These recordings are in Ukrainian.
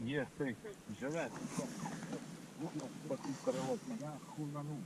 Є цей живе. Потім перевод мене хунану.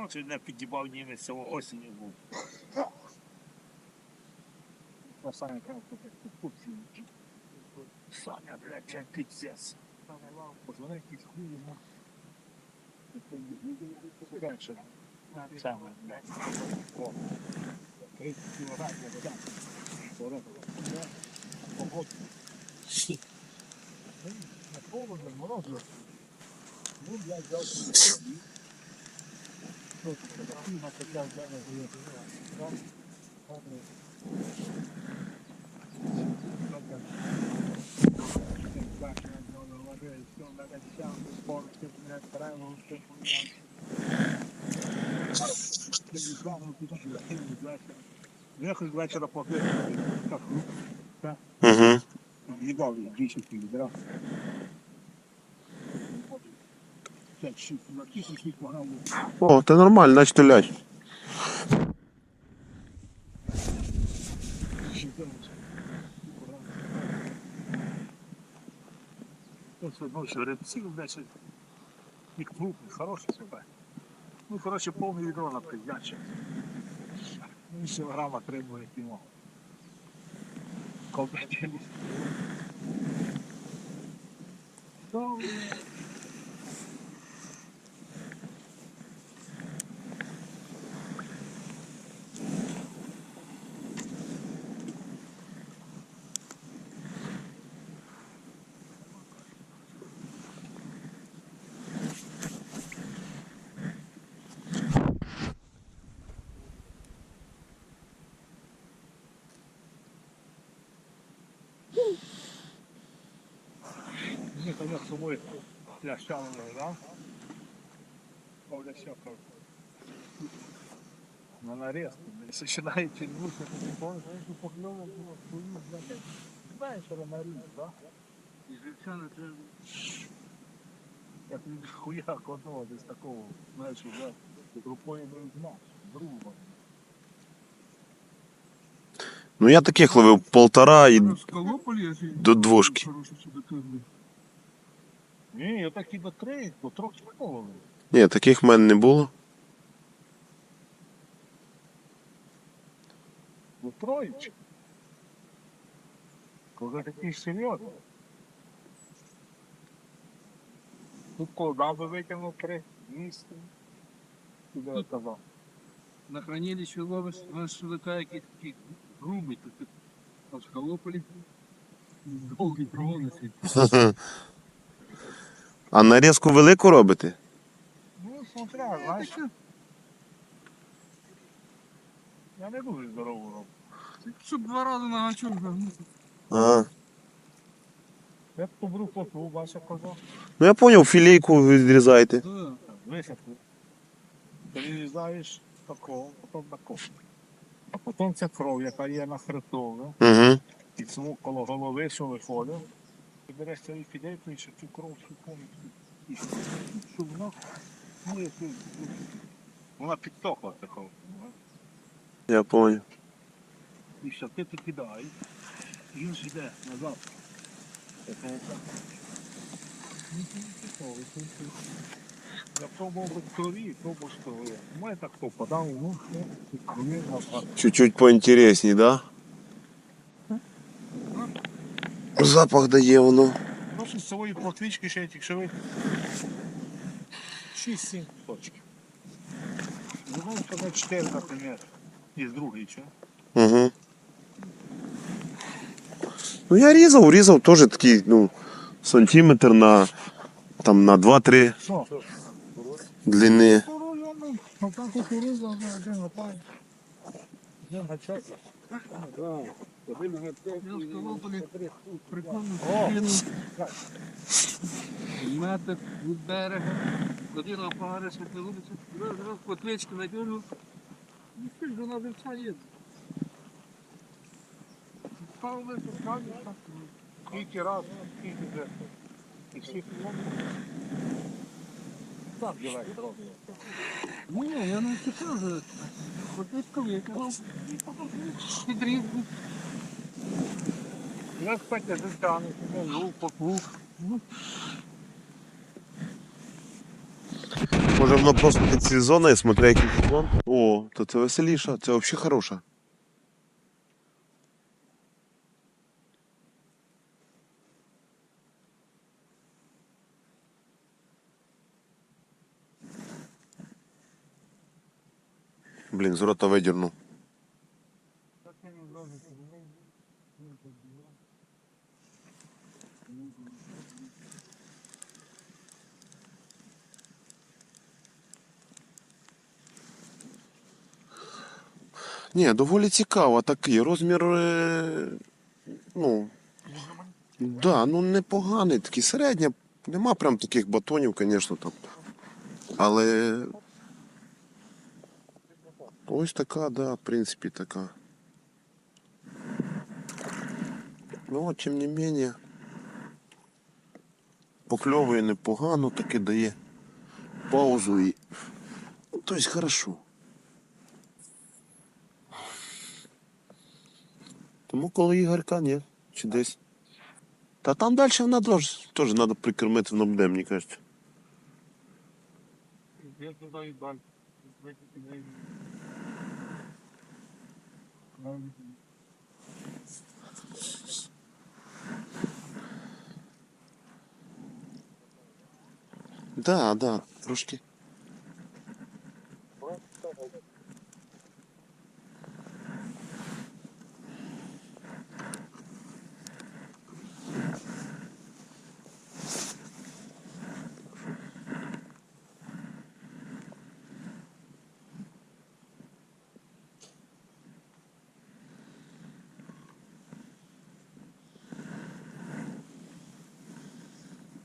Ну, чи не підібав німець цього осінню був. На Саня крав купці. Саня, блядь, це піздець. Позвони якийсь хуй йому. Саме, блядь. О. 30 кілограм, я додам. Погода. Погода. Холодно, морозно. Ну, блядь, взяв Виїхали вечора по так, так. Угу. Їдав 10 кілограмів. 5-6 тисяч їх погнав. О, та нормально, значить лять. Ось ночі репців 10. І крупний, хороший себе. Ну, коротше, повне відро на придячі. Ну, ще грама требує пімо. Компетентність. Добре. Ні, то з собою лящами да? Повля щока. На нарезку, блядь, сочинаете лучше, помнишь, если поклёвал было свою, блядь, знаешь, что нарез, да? И жильчана ты, як він хуяк одного десь такого, знаєш, уже групою не знаєш, друга. Ну я таких ловив полтора і В Колополі до двушки. Ні, я так і до три, до трьох чоловік. Ні, таких в мене не було. До троєчки. Коли такий серйозний. Тут колда би витягнув три місця. Туди Тут- казав. На хранилище ловиш, знаєш, шелика, який такий грубий, тут Колополі довгий проводиться. А нарізку велику робите? Ну, смотря, знаєш, я не дуже здорову роблю. Щоб два рази на гачок загнути. Ага. Я побру поту, бачив казав. Ну я зрозумів, філейку відрізаєте. Да. Висадку. Перерізаєш такого, потім такого. А потім ця кров, яка є на хребтові, Угу. і цьому коло голови, що виходить. Ти береш цю фідейку і ще цю кров всю повністю. І що- щоб вона, ну, як, ну, вона підтокла такого. Я зрозумів. І що ти тут кидаєш, і він ж йде назад. Такого так. Ну, це не цікаво, це не Я пробував в крові, пробував з крові. У мене так попадав, ну, ну, і крові назад. Чуть-чуть поінтересні, да? Запах дає воно. Ну, з своєї платвічки ще тільки ви 6-7 точків. Ну, сказати 4, наприклад, із другої, чи? Угу. Ну я різав, різав теж такий, ну, сантиметр на Там на 2-3 Що? длини. Кукуруза, ну, ну там кукуруза, ну, один гапай. Один гачок. Я Скалополі прикольно О! кинув. Метр від берега. Один опари, що ти робиться. Раз, раз, котличку надюрю. Ну, скільки ж вона живця є. Ставили. Скільки раз, скільки де. І всі трохи. Ні, я не вже. Котличку викинув. Підрізку. Я кстати, затягну, лук, поплуг. Може воно просто підсезонне, смотря який сезон. О, то це веселіше, це взагалі хороше. Блін, з рота видірнув. Ні, доволі цікаво. Такий розмір. е, Ну. Да, ну непоганий, такий середня. Нема прям таких батонів, звісно, там. Але. Ось така, да, в принципі, така. Ну, тим не менее. Покльовує непогано, таки дає паузу і. Ну, тобто хорошо. Тому коли Ігорка, ні. Чи десь. Та там далі вона теж, теж треба прикормити воно буде, мені кажеться. Да, да, трошки.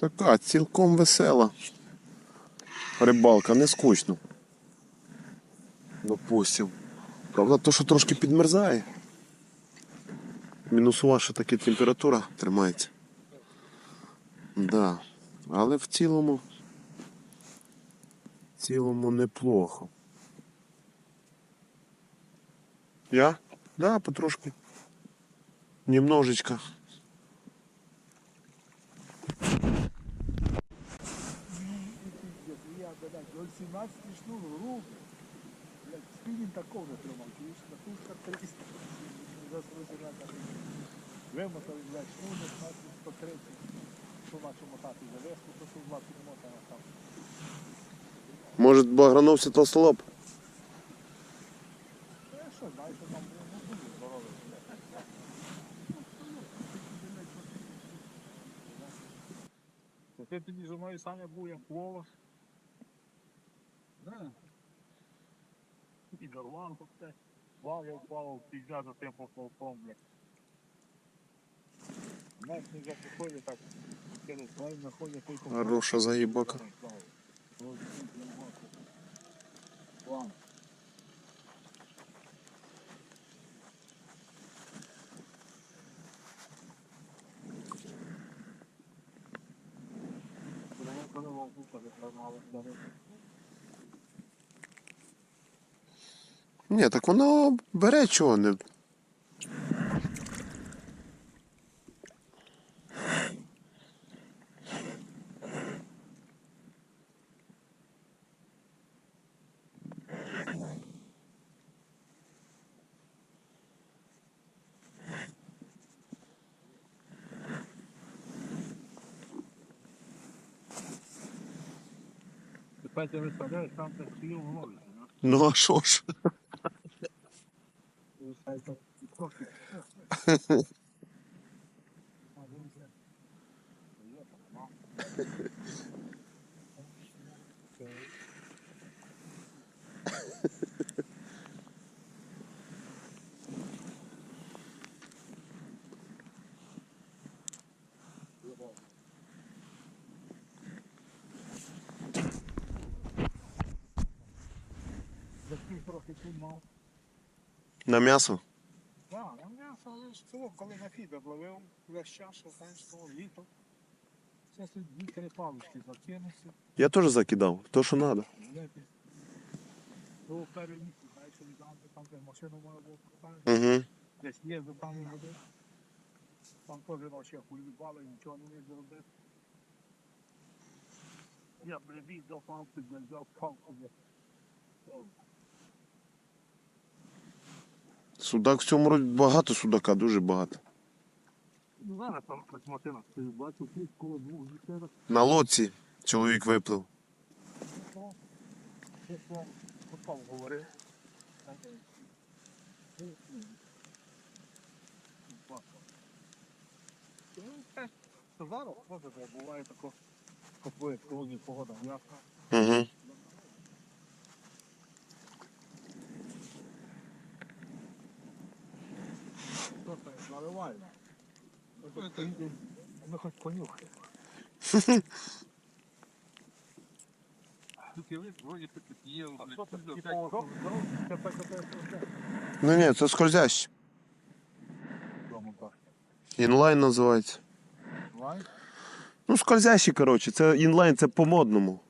Така цілком весела. Рибалка, не скучно. Допустим. Правда, то, що трошки підмерзає. Мінусова ще таки температура тримається. Да. Але в цілому. В цілому неплохо. Я? Да, потрошки. Немножечко. Я, блядь, до 17 шнур, руки. Блядь, спінінг такого не тримав, чуєш, на тушка 300. Заслужена так. Вимотали, блядь, шнур на 130. Що наче мотати завеску, то що 20 не мотана там. Може, багранувся толстолоб? Ну, я що, знаю, що там, ну. Ти тоді зі мною Саня був як Вова. І Горлан те. Вал я впав, пізня за тим пополком, блядь. Знаєш, не за походи так. Через свай находять той Хороша заїбака. План. Ні, так воно бере чого не. Тепер ти виставляєш там так сіл ловиш. Ну а що ж? На м'ясо? Цього, коли на фідер ловив, весь час, того літо. Це дві-три палички закинувся. Я теж закидав, то що треба. То переліз, знаєш, що віддам, там де машину має було поставити. Десь є, за там не робив. Там теж ночі хулібали, нічого не міг зробити. Я прибіг до палки, взяв палку, блядь. Судак в цьому році багато судака, дуже багато. Зараз там ти ж тут коло двох дітей. На лодці чоловік виплив. Попав говорив. Зараз може буває тако, сьогодні погода. Угу. Що це наливає? Ми хоч понюхаємо. Тут є вроді тут є. А блядь, що це тут типу опять- ожог? Здоров, це таке таке. Ну ні, це так. Інлайн називається. Ну, скользящий, коротше, це інлайн, це по-модному.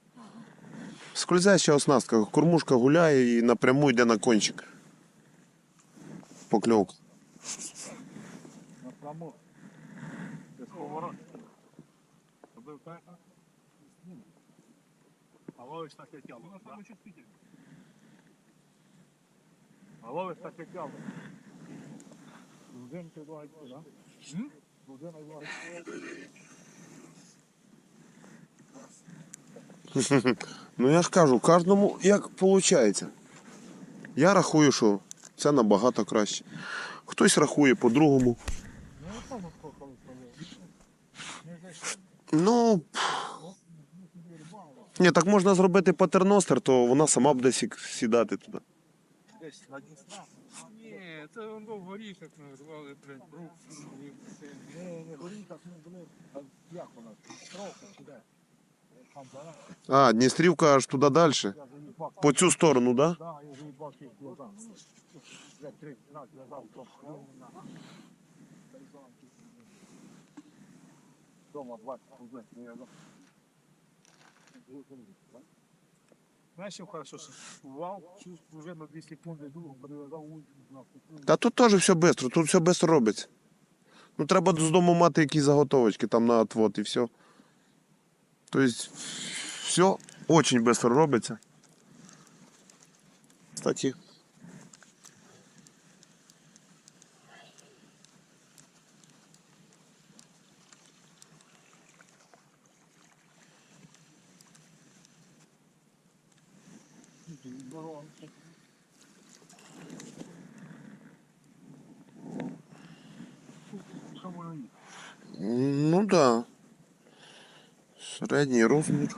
Скользяща оснастка. Кормушка гуляє і напряму йде на кончик. Покльовка. На сковород. Робив так? А ловиш таке тяло. Вона саме чувствительна. А ловиш таке тяло. Грузинки два йдуть, так? Грузина два Ну я ж кажу, кожному як виходить. Я рахую, що це набагато краще. Хтось рахує по-другому. Ну. Ні, так можна зробити патерностер, то вона сама буде сі- сідати туди. Десь на Дністрі. Ні, це воно в горіхах називали, блядь, рук. Не, не горіха, не були. А як вона? Строка чи де? Там зараз. А, Дністрівка аж туди далі. Я заїбав. По цю сторону, так? Да? Да, я заїбав їх глаза. Вже три раз лежав, то Дома 20 рублей. ну, я за- Знаєш, що хорошо, вал, чуть на 2 секунди другу перевязав вулицю. Та тут теж все швидко, тут все швидко робиться. Ну треба з дому мати якісь заготовочки там на отвод і все. Тобто все дуже швидко робиться. Кстати. Здорово. Що воно є? Ну да. Середній розмір.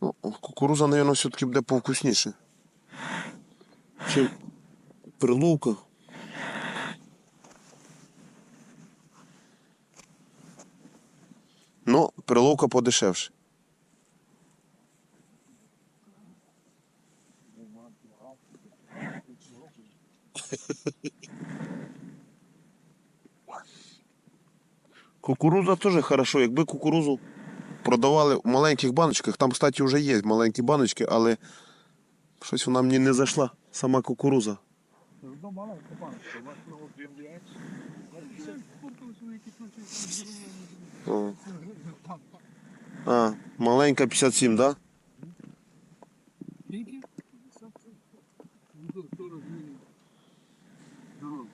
Ну, кукуруза, мабуть, все-таки буде повкусніше. Чим перловка. Ну, подешевше. Кукуруза теж хорошо. Якби кукурузу продавали в маленьких баночках, там, кстати, вже є маленькі баночки, але щось вона мені не зайшла, сама кукуруза. Ну, О. А, маленька 57, так? Да? Скільки? Ну, 40 гривень. Здорово.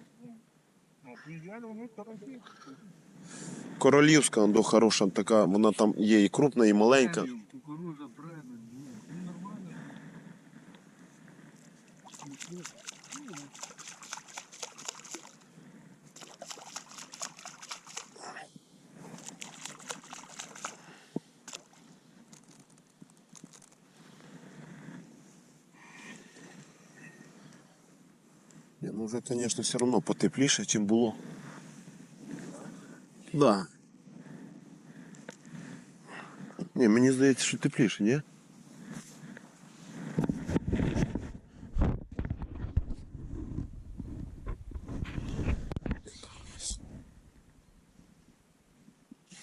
Ну, приїжджали вони дорогі. Королівська, до хороша така, вона там є і крупна, і маленька. Ні, ну вже, звісно, все одно потепліше, ніж було. Да. Ні, мені здається, що тепліше, ні?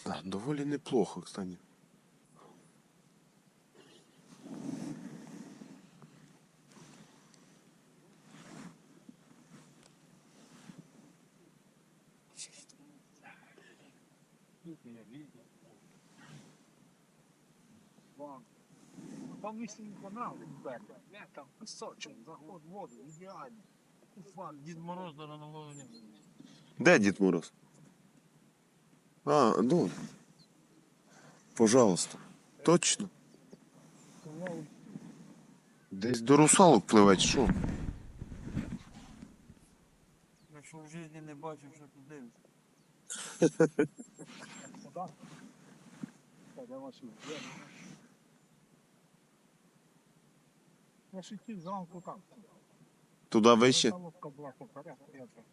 Да, доволі неплохо, кстати. Там вісім ребята. Не, там пісочок, заход в воду, ідеально. Уфан, Дід Мороз до нового не Де Дід Мороз? А, ну. Пожалуйста. Точно. Десь до русалок пливе, чи що? Якщо в житті не бачив, що тут дивиться. Сюда. Так, я вашу. Я ж йти зранку там. Туди вище. Солодка була по порядку, я так.